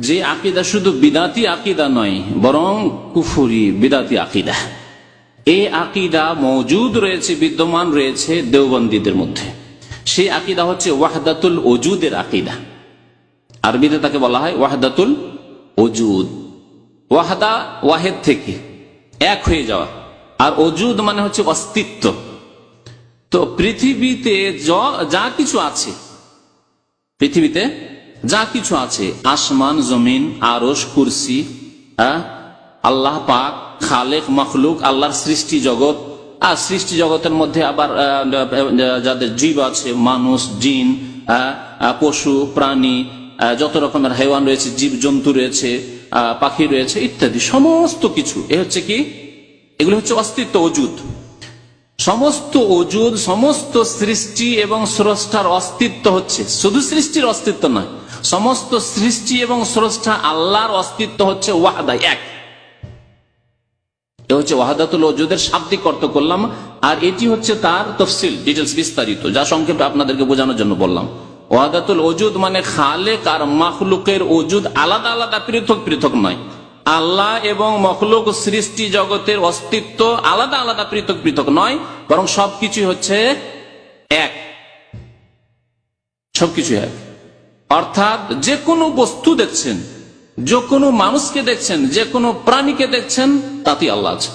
যে আকিদা শুধু বিদাতি আকিদা নয়, বরং কুফুরি বিদাতি আকিদা। এই আকিদা মজুদ রয়েছে, বিদ্যমান রয়েছে দেওবন্দীদের মধ্যে। সেই আকিদা হচ্ছে ওয়াহদাতুল ওজুদের আকিদা। আরবিতে তাকে বলা হয় ওয়াহদাতুল ওজুদ। ওয়াহাদা ওয়াহেদ থেকে এক হয়ে যাওয়া। আর অজুদ মানে হচ্ছে অস্তিত্ব। তো পৃথিবীতে যা কিছু আছে, পৃথিবীতে যা কিছু আছে, আসমান, জমিন আরস কুরসি আল্লাহ পাক, খালেক, মখলুক, আল্লাহর সৃষ্টি জগৎ। আর সৃষ্টি জগতের মধ্যে আবার যাদের জীব আছে, মানুষ, জিন পশু, প্রাণী যত রকমের হেওয়ান রয়েছে জীব জন্তু রয়েছে পাখি রয়েছে, ইত্যাদি, সমস্ত কিছু। এ হচ্ছে কি? এগুলো হচ্ছে অস্তিত্ব অজুদ সমস্ত অজুদ সমস্ত সৃষ্টি এবং স্রষ্টার অস্তিত্ব হচ্ছে। শুধু সৃষ্টির অস্তিত্ব নয় সমস্ত সৃষ্টি এবং স্রষ্টা আল্লাহর অস্তিত্ব হচ্ছে ওয়াহাদা, এক। হচ্ছে ওয়াহাদাতুল অজুদের শাব্দিক অর্থ করলাম, আর এটি হচ্ছে তার তফসিল ডিটেলস বিস্তারিত, যা সংক্ষেপে আপনাদেরকে বোঝানোর জন্য বললাম। ওয়াহাদাতুল অজুদ মানে খালেক আর অজুদ আলাদা আলাদা, পৃথক পৃথক নয়। আল্লাহ এবং মখলুক সৃষ্টি জগতের অস্তিত্ব আলাদা আলাদা, পৃথক পৃথক নয়, বরং সবকিছু হচ্ছে এক। সবকিছু এক। অর্থাৎ যে কোনো বস্তু দেখছেন, যে কোনো মানুষকে দেখছেন, যে কোনো প্রাণীকে দেখছেন, তাতেই আল্লাহ আছে।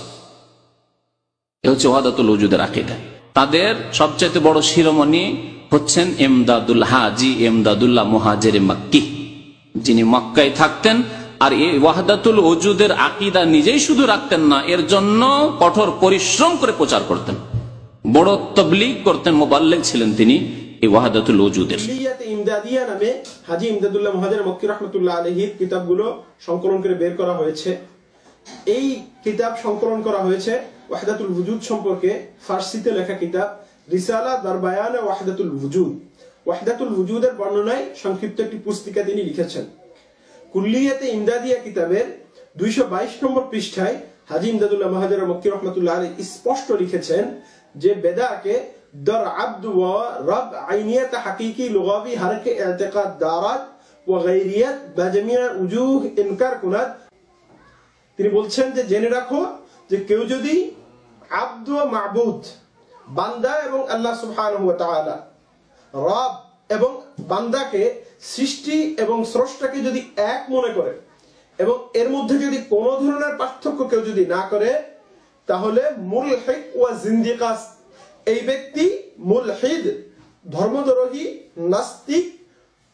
এ হচ্ছে ওয়াদাতুল ওজুদের আকিদা। তাদের সবচাইতে বড় শিরোমণি হচ্ছেন এমদাদুল হাজি এমদাদুল্লাহ মহাজের মাক্কি। যিনি মক্কায় থাকতেন, আর এই ওয়াহদাতুল ওজুদের আকিদা নিজেই শুধু রাখতেন না, এর জন্য কঠোর পরিশ্রম করে প্রচার করতেন। বড় তবলিগ করতেন মোবাল্লেগ ছিলেন তিনি এই ওয়াহাদাতুল ওজুদের ইমদাদিয়া নামে হাজি ইমদাদুল্লাহ মহাজের মক্কি রহমতুল্লাহ আলহির কিতাবগুলো সংকলন করে বের করা হয়েছে। এই কিতাব সংকলন করা হয়েছে ওয়াহদাতুল ওজুদ সম্পর্কে ফার্সিতে লেখা কিতাব রিসালা দারবায়ান ওয়াহদাতুল ওজুদ ওয়াহদাতুল ওজুদের বর্ণনায় সংক্ষিপ্ত একটি পুস্তিকা তিনি লিখেছেন। কুল্লিয়াতে ইমদাদিয়া কিতাবের দুইশো বাইশ নম্বর পৃষ্ঠায় হাজি ইমদাদুল্লাহ মাহাজার মক্কি রহমতুল্লাহ আলী স্পষ্ট লিখেছেন যে বেদাকে ও রব আইনিয়ত হাকিকি লুগাবি হারকে এতেকাদ দারাত ও গাইরিয়ত বাজমিয়া উজুহ ইনকার কুনাদ তিনি বলছেন যে, জেনে রাখো যে কেউ যদি আব্দ মাহবুদ বান্দা এবং আল্লাহ তাআলা, রব এবং বান্দাকে সৃষ্টি এবং স্রষ্টাকে যদি এক মনে করে এবং এর মধ্যে যদি কোনো ধরনের পার্থক্য কেউ যদি না করে, তাহলে মূল হেক ওয়া জিন্দিকাস এই ব্যক্তি মূল হিদ ধর্মদ্রোহী, নাস্তিক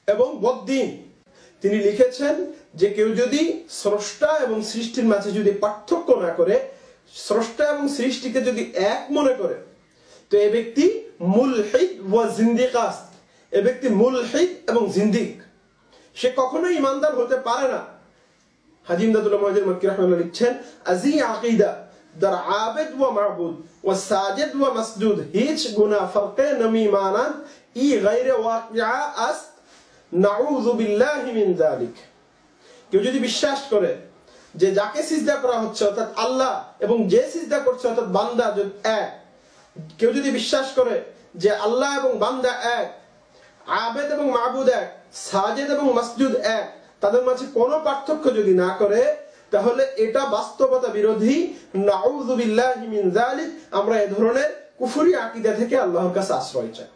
এবং বদ্দিন। তিনি লিখেছেন যে কেউ যদি স্রষ্টা এবং সৃষ্টির মাঝে যদি পার্থক্য না করে, স্রষ্টা এবং সৃষ্টিকে যদি এক মনে করে, তো এ ব্যক্তি মূল হিদ ওয়া জিন্দিকাস। এ ব্যক্তি মূল এবং জিন্দিক। সে কখনোই ইমানদার হতে পারে না। হাজিম দাদুল্লাহ মহাজির মক্কি রহমাল্লাহ লিখছেন আজি আকিদা در عابد و معبود و ساجد و مسجود هیچ گناه فرق نمی مانند ای غیر واقعه است نعوذ بالله من ذلك কেউ যদি বিশ্বাস করে যে যাকে সিজদা করা হচ্ছে অর্থাৎ আল্লাহ এবং যে সিজদা করছে অর্থাৎ বান্দা এক কেউ যদি বিশ্বাস করে যে আল্লাহ এবং বান্দা এক আবেদ এবং মাহবুদ এক সাজেদ এবং মসজুদ এক তাদের মাঝে কোনো পার্থক্য যদি না করে তাহলে এটা বাস্তবতা বিরোধী। আমরা এ ধরনের কুফুরি আকিদা থেকে আল্লাহর কাছে আশ্রয় চাই।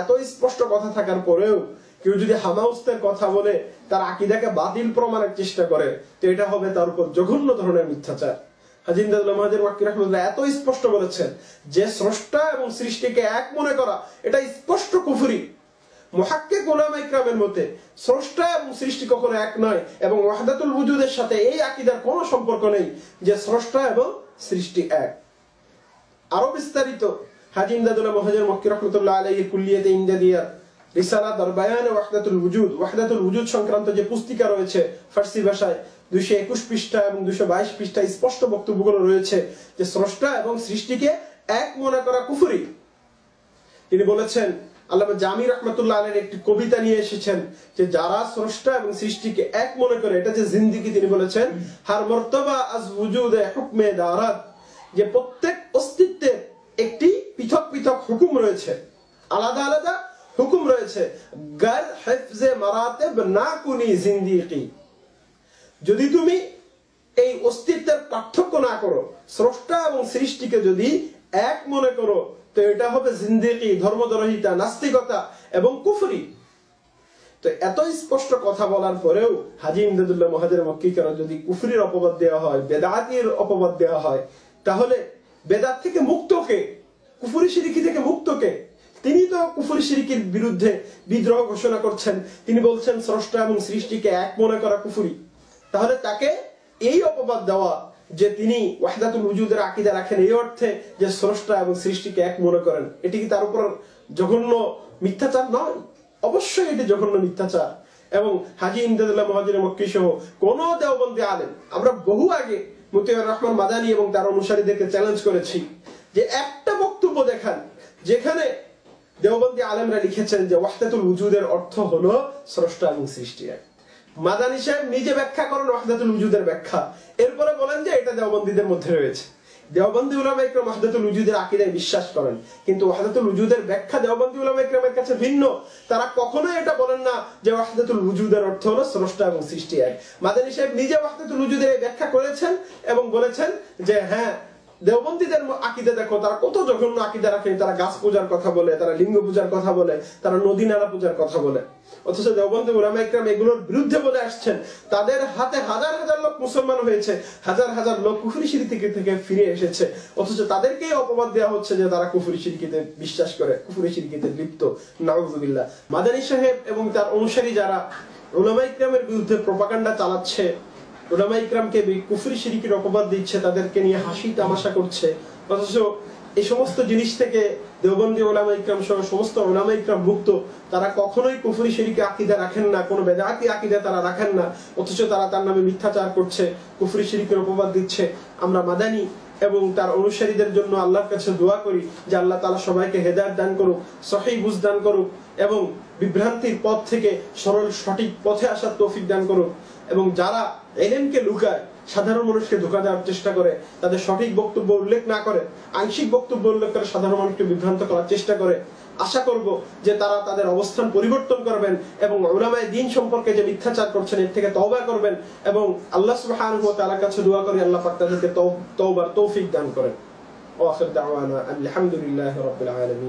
এত স্পষ্ট কথা থাকার পরেও কেউ যদি কথা বলে, তার আকিদাকে প্রমাণের চেষ্টা করে, তো এটা হবে তার জঘন্য ধরনের মিথ্যাচার। এত স্পষ্ট বলেছেন যে স্রষ্টা এবং সৃষ্টিকে এক মনে করা, এটা স্পষ্ট কুফুরি। মহাক্কে গোলাম ইকরামের মতে, স্রষ্টা এবং সৃষ্টি কখনো এক নয় এবং ওয়াহদাতুল বুজুদের সাথে এই আকিদার কোনো সম্পর্ক নেই যে স্রষ্টা এবং সৃষ্টি এক। আরও বিস্তারিত, হাজি ইমদাদুল্লাহ মহাজার মক্কি রহমতুল্লাহ আলাইহি কুল্লিয়াতে ইমদাদিয়া রিসালা দরবায়ান ওয়াহদাতুল উজুদ ওয়াহদাতুল উজুদ সংক্রান্ত যে পুস্তিকা রয়েছে ফার্সি ভাষায়, দুইশো একুশ পৃষ্ঠা এবং দুইশো বাইশ পৃষ্ঠা স্পষ্ট বক্তব্যগুলো রয়েছে যে স্রষ্টা এবং সৃষ্টিকে এক মনে করা কুফুরি। তিনি বলেছেন আল্লাহ জামি রহমতুল্লাহ আলের একটি কবিতা নিয়ে এসেছেন যে যারা স্রষ্টা এবং সৃষ্টিকে এক মনে করে, এটা যে জিন্দিগি তিনি বলেছেন, হার মর্তবা আজ উজুদে হুকমে দারাত যে প্রত্যেক অস্তিত্বের একটি পৃথক পৃথক হুকুম রয়েছে, আলাদা আলাদা হুকুম রয়েছে, গার হেফজে মারাতেব না কুনি জিন্দিকি যদি তুমি এই অস্তিত্বের পার্থক্য না করো, স্রষ্টা এবং সৃষ্টিকে যদি এক মনে করো তো এটা হবে জিন্দিকি ধর্মদরহিতা, নাস্তিকতা এবং কুফরি। তো এত স্পষ্ট কথা বলার পরেও হাজি ইমদাদুল্লাহ মহাজের মক্কিকার যদি কুফরির অপবাদ দেওয়া হয়, বেদাতির অপবাদ দেওয়া হয়, তাহলে বেদাত থেকে মুক্তকে কুফরি সিরিকি থেকে মুক্তকে তিনি তো কুফরি সিরিকির বিরুদ্ধে বিদ্রোহ ঘোষণা করছেন। তিনি বলছেন, স্রষ্টা এবং সৃষ্টিকে এক মনে করা কুফুরি। তাহলে তাকে এই অপবাদ দেওয়া যে তিনি ওয়াহদাতুল উজুদের আকিদা রাখেন, এই অর্থে যে স্রষ্টা এবং সৃষ্টিকে এক মনে করেন। এটি কি তার উপর জঘন্য মিথ্যাচার? নয় অবশ্যই এটি জঘন্য মিথ্যাচার। এবং হাজি ইমদাদুল্লাহ মহাজির মক্কি সহ কোন দেওবন্দি আলেম, আমরা বহু আগে মুতিউর রহমান মাদানী এবং তার অনুসারীদেরকে চ্যালেঞ্জ করেছি যে একটা বক্তব্য দেখান, যেখানে দেওবন্দি আলেমরা লিখেছেন যে ওয়াহদাতুল উজুদের অর্থ হলো স্রষ্টা এবং সৃষ্টি এক। মাদানী সাহেব নিজে ব্যাখ্যা করেন ওয়াহদাতুল উজুদের ব্যাখ্যা। এরপরে বলেন যে এটা দেওবন্দীদের মধ্যে রয়েছে। দেওবন্দি উলামা ইকরাম ওয়াহদাতুল উজুদের আকীদায় বিশ্বাস করেন। কিন্তু ওয়াহদাতুল উজুদের ব্যাখ্যা দেওবন্দি উলামা ইকরামের কাছে ভিন্ন। তারা কখনোই এটা বলেন না যে ওয়াহদাতুল উজুদের অর্থ হলো স্রষ্টা এবং সৃষ্টি এক। মাদানী সাহেব নিজে ওয়াহদাতুল উজুদের ব্যাখ্যা করেছেন এবং বলেছেন যে হ্যাঁ দেওবন্দীদের আকিদা দেখো, তারা কত জঘন্য আকিদা রাখেন, তারা গাছ পূজার কথা বলে, তারা লিঙ্গ পূজার কথা বলে, তারা নদী নালা পূজার কথা বলে। অথচ দেওবন্দী উলামা ইকরাম এগুলোর বিরুদ্ধে বলে আসছেন, তাদের হাতে হাজার হাজার লোক মুসলমান হয়েছে, হাজার হাজার লোক কুফরি সিরিকে থেকে ফিরে এসেছে। অথচ তাদেরকেই অপবাদ দেওয়া হচ্ছে যে তারা কুফরি সিরিকিতে বিশ্বাস করে, কুফরি সিরিকিতে লিপ্ত, নাউজুবিল্লাহ। মাদানী সাহেব এবং তার অনুসারী যারা উলামা ইকরামের বিরুদ্ধে প্রপাগান্ডা চালাচ্ছে ওলামা ইকরামকে কুফরি শিরিকের অপবাদ দিচ্ছে, তাদেরকে নিয়ে হাসি তামাশা করছে। অথচ এই সমস্ত জিনিস থেকে দেওবন্দি ওলামা ইকরাম সহ সমস্ত ওলামা ইকরাম মুক্ত, তারা কখনোই কুফরি শিরিকে আকিদা রাখেন না, কোনো বেদাতি আকিদা তারা রাখেন না, অথচ তারা তার নামে মিথ্যাচার করছে, কুফরি শিরিকের অপবাদ দিচ্ছে। আমরা মাদানি এবং তার অনুসারীদের জন্য আল্লাহর কাছে দোয়া করি যে আল্লাহ তালা সবাইকে হেদায়ত দান করুক সহি বুঝ দান করুক এবং বিভ্রান্তির পথ থেকে সরল সঠিক পথে আসার তৌফিক দান করুক। এবং যারা এলেমকে লুকায় সাধারণ মানুষকে ধোকা দেওয়ার চেষ্টা করে, তাদের সঠিক বক্তব্য উল্লেখ না করে, আংশিক বক্তব্য উল্লেখ করে সাধারণ মানুষকে বিভ্রান্ত করার চেষ্টা করে। আশা করব যে তারা তাদের অবস্থান পরিবর্তন করবেন এবং ওলামায় দিন সম্পর্কে যে মিথ্যাচার করছেন, এর থেকে তওবা করবেন এবং আল্লাহ সুবহানাহু ওয়া তাআলার কাছে দোয়া করি আল্লাহ পাক তাদেরকে তওবার তৌফিক দান করেন। ওয়া আখির দাওয়ানা আলহামদুলিল্লাহি রাব্বিল আলামিন।